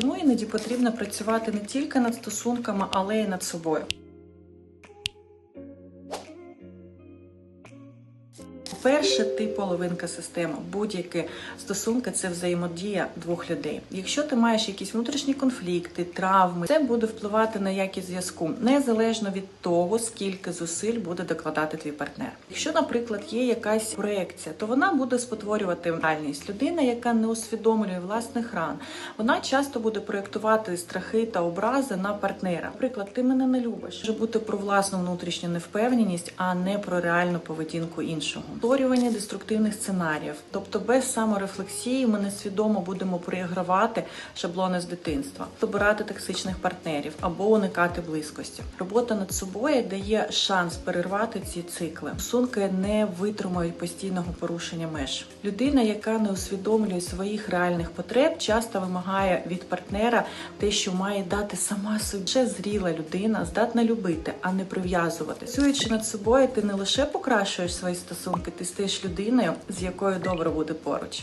Тому іноді потрібно працювати не тільки над стосунками, але й над собою. Перше, ти половинка системи. Будь-які стосунки це взаємодія двох людей. Якщо ти маєш якісь внутрішні конфлікти, травми, це буде впливати на якість зв'язку незалежно від того, скільки зусиль буде докладати твій партнер. Якщо, наприклад, є якась проекція, то вона буде спотворювати реальність. Людина, яка не усвідомлює власних ран, вона часто буде проєктувати страхи та образи на партнера. Наприклад, ти мене не любиш. Може бути про власну внутрішню невпевненість, а не про реальну поведінку іншого. Створювання деструктивних сценаріїв, тобто без саморефлексії, ми несвідомо будемо проігравати шаблони з дитинства, обирати токсичних партнерів або уникати близькості. Робота над собою дає шанс перервати ці цикли. Стосунки не витримують постійного порушення меж. Людина, яка не усвідомлює своїх реальних потреб, часто вимагає від партнера те, що має дати сама собі. Ще зріла людина, здатна любити, а не прив'язувати. Працюючи над собою, ти не лише покращуєш свої стосунки, ти стаєш людиною, з якою добре буде поруч.